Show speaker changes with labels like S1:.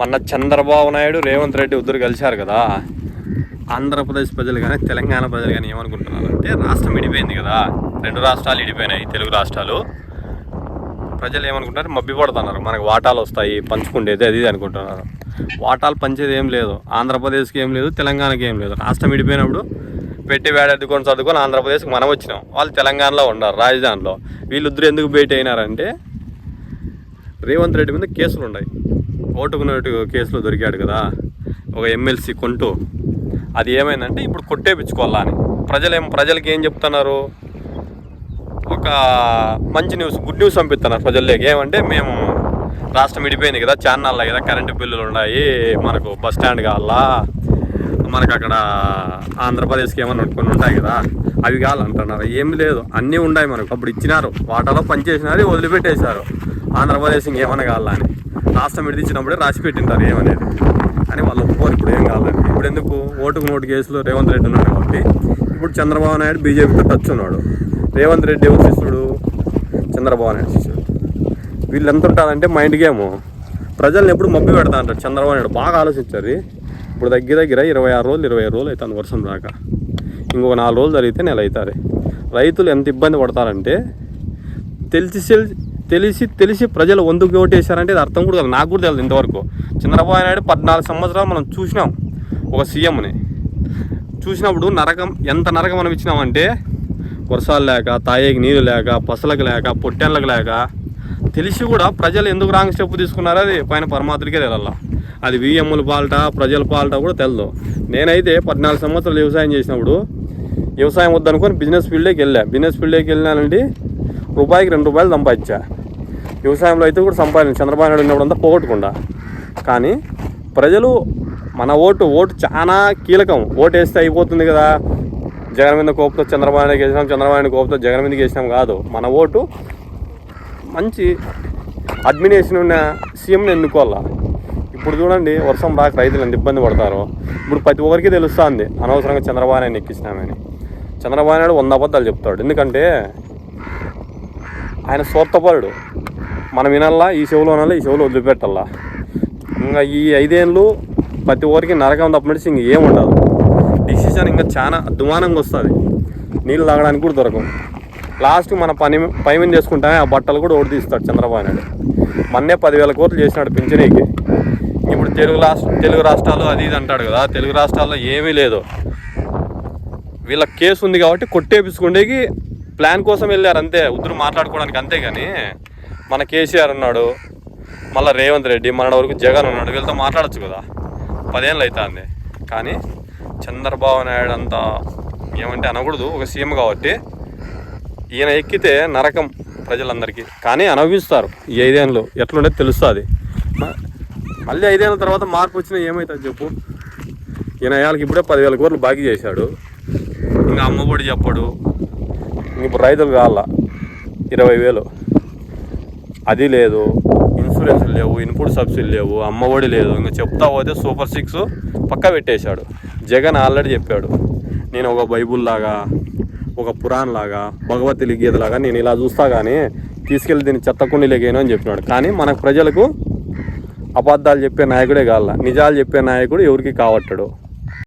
S1: మొన్న చంద్రబాబు నాయుడు రేవంత్ రెడ్డి ఇద్దరు కలిశారు కదా. ఆంధ్రప్రదేశ్ ప్రజలు కానీ తెలంగాణ ప్రజలు కానీ ఏమనుకుంటున్నారు అంటే రాష్ట్రం విడిపోయింది కదా. రెండు రాష్ట్రాలు విడిపోయినాయి తెలుగు రాష్ట్రాలు. ప్రజలు ఏమనుకుంటారు మబ్బి పడుతున్నారు మనకు వాటాలు వస్తాయి పంచుకుండేది అది ఇది అనుకుంటున్నారు. వాటాలు పంచేది ఏం లేదు. ఆంధ్రప్రదేశ్కి ఏం లేదు తెలంగాణకి ఏం లేదు. రాష్ట్రం విడిపోయినప్పుడు పెట్టి వేడెద్దుకొని చదువుకొని ఆంధ్రప్రదేశ్కి మనం వచ్చినాం. వాళ్ళు తెలంగాణలో ఉన్నారు రాజధానిలో. వీళ్ళిద్దరు ఎందుకు భేటీ అయినారంటే రేవంత్ రెడ్డి మీద కేసులు ఉన్నాయి ఓటుకున్నట్టు కేసులో దొరికాడు కదా ఒక ఎమ్మెల్సీ కొంటూ అది ఏమైందంటే ఇప్పుడు కొట్టేపించుకోవాలా అని. ప్రజలేం ప్రజలకి ఏం చెప్తున్నారు? ఒక మంచి న్యూస్ గుడ్ న్యూస్ పంపిస్తున్నారు ప్రజల్లోకి. ఏమంటే మేము రాష్ట్రం విడిపోయింది కదా ఛానల్లో కదా కరెంటు బిల్లులు ఉన్నాయి మనకు బస్ స్టాండ్ కావాలా మనకు అక్కడ ఆంధ్రప్రదేశ్కి ఏమన్నా కొన్ని ఉంటాయి కదా అవి కావాలంటున్నారు. ఏమి లేదు అన్నీ ఉన్నాయి మనకు. అప్పుడు ఇచ్చినారు వాటాలో పనిచేసినారు వదిలిపెట్టేశారు. ఆంధ్రప్రదేశ్ ఇంకేమైనా కావాలా అని. రాష్ట్రం విడిచినప్పుడే రాసి పెట్టింటారు ఏమనేది. అని వాళ్ళు ఒప్పుకోరు ఇప్పుడు ఏం కావాలని ఇప్పుడు ఎందుకు? ఓటుకు నోటు కేసులో రేవంత్ రెడ్డి ఉన్నాడు కాబట్టి. ఇప్పుడు చంద్రబాబు నాయుడు బీజేపీతో టచ్ ఉన్నాడు. రేవంత్ రెడ్డి ఎవరు శిష్యుడు? చంద్రబాబు నాయుడు శిష్యుడు. వీళ్ళు ఎంత ఉంటారంటే మైండ్ గేమ్. ప్రజల్ని ఎప్పుడు మబ్బి పెడతా అంటారు చంద్రబాబు నాయుడు. బాగా ఆలోచించారు ఇప్పుడు దగ్గర దగ్గర ఇరవై ఆరు రోజులు ఇరవై ఐదు రోజులు అవుతుంది వర్షం దాకా. ఇంకొక నాలుగు రోజులు జరిగితే నెల అవుతారు రైతులు ఎంత ఇబ్బంది పడతారంటే తెలిసి తెలిసి తెలిసి ప్రజలు వందుకు ఓటేశారంటే ఇది అర్థం కూడా కాదు. నాకు కూడా తెలియదు ఇంతవరకు. చంద్రబాబు నాయుడు పద్నాలుగు సంవత్సరాలు మనం చూసినాం ఒక సీఎంని. చూసినప్పుడు నరకం ఎంత నరకం మనం ఇచ్చినామంటే వర్షాలు లేక తాయేకి నీళ్ళు లేక పసలకు లేక పొట్టెళ్ళకు లేక తెలిసి కూడా ప్రజలు ఎందుకు రాంగ్ స్టెప్ తీసుకున్నారో అది పైన పరమాత్మకే తెలల్ల. అది విఎంల పాలట ప్రజల పాలట కూడా తెలదు. నేనైతే పద్నాలుగు సంవత్సరాలు వ్యవసాయం చేసినప్పుడు వ్యవసాయం వద్దనుకొని బిజినెస్ ఫీల్డ్కి వెళ్ళా. బిజినెస్ ఫీల్డ్కి వెళ్ళినానండి రూపాయికి రెండు రూపాయలు సంపాదించా. వ్యవసాయంలో అయితే కూడా సంపాదించు చంద్రబాబు నాయుడు ఉన్నప్పుడు అంతా పోగొట్టకుండా. కానీ ప్రజలు మన ఓటు ఓటు చాలా కీలకం. ఓటు వేస్తే అయిపోతుంది కదా. జగన్ మీద కోపంతో చంద్రబాబు నాయుడు వేసినాం చంద్రబాబు నాయుడు కోపంతో జగన్ మీదకి వేసినాం కాదు. మన ఓటు మంచి అడ్మినేషన్ ఉన్న సీఎంని ఎన్నుకోవాలా? ఇప్పుడు చూడండి వర్షం రాక రైతులు ఎంత ఇబ్బంది పడతారో. ఇప్పుడు ప్రతి ఒక్కరికి తెలుస్తుంది అనవసరంగా చంద్రబాబు నాయుడు ఎక్కించినామని. చంద్రబాబు నాయుడు వంద అబద్ధాలు చెప్తాడు. ఎందుకంటే ఆయన స్వార్థపరుడు. మనం వినాలా ఈ చెవులో వినాలా ఈ చెవులో వదిలిపెట్టాలా? ఇంకా ఈ ఐదేళ్ళు ప్రతి ఊరికి నరకం తప్పనిసి ఇంక ఏం ఉండదు డిసిషన్ ఇంకా చాలా అద్మానంగా వస్తుంది. నీళ్ళు తాగడానికి కూడా దొరకవు. లాస్ట్ మన పని పై చేసుకుంటామే ఆ బట్టలు కూడా ఓడి తీస్తాడు చంద్రబాబు నాయుడు. మొన్నే పదివేల కోట్లు చేసినాడు పింఛనీకి. ఇప్పుడు తెలుగు రాష్ట్ర తెలుగు రాష్ట్రాలు అది ఇది అంటాడు కదా తెలుగు రాష్ట్రాల్లో ఏమీ లేదు. వీళ్ళ కేసు ఉంది కాబట్టి కొట్టేపించుకుండేకి ప్లాన్ కోసం వెళ్ళారు అంతే ఉద్దరు మాట్లాడుకోవడానికి అంతే కానీ మన కేసీఆర్ ఉన్నాడు మళ్ళీ రేవంత్ రెడ్డి మన వరకు జగన్ ఉన్నాడు వీళ్ళతో మాట్లాడచ్చు కదా. పదేళ్ళు అవుతుంది కానీ చంద్రబాబు నాయుడు అంతా ఏమంటే అనకూడదు ఒక సీఎం కాబట్టి ఈయన ఎక్కితే నరకం ప్రజలందరికీ. కానీ అనుభవిస్తారు ఈ ఐదేళ్ళు ఎట్లుండే తెలుస్తుంది. మళ్ళీ ఐదేళ్ళ తర్వాత మార్పు వచ్చినా ఏమవుతుంది చెప్పు. ఈయన అయ్యాలకి ఇప్పుడే పదివేల కోట్లు బాకీ చేశాడు. ఇంకా అమ్మఒడి చెప్పడు. ఇంక ఇప్పుడు రైతులు కావాల? ఇరవై వేలు. అది లేదు. ఇన్సూరెన్స్ లేవు ఇన్పుట్ సబ్సిడీ లేవు అమ్మఒడి లేదు. ఇంకా చెప్తా పోతే సూపర్ సిక్స్ పక్క పెట్టేశాడు. జగన్ ఆల్రెడీ చెప్పాడు. నేను ఒక బైబుల్ లాగా ఒక పురాణ్ లాగా భగవద్గీత గీత లాగా నేను ఇలా చూస్తా కానీ తీసుకెళ్ళి దీన్ని చెత్తకుండిలేకేను అని చెప్పినాడు. కానీ మన ప్రజలకు అబద్ధాలు చెప్పే నాయకుడే కాల నిజాలు చెప్పే నాయకుడు ఎవరికి కావట్టాడు?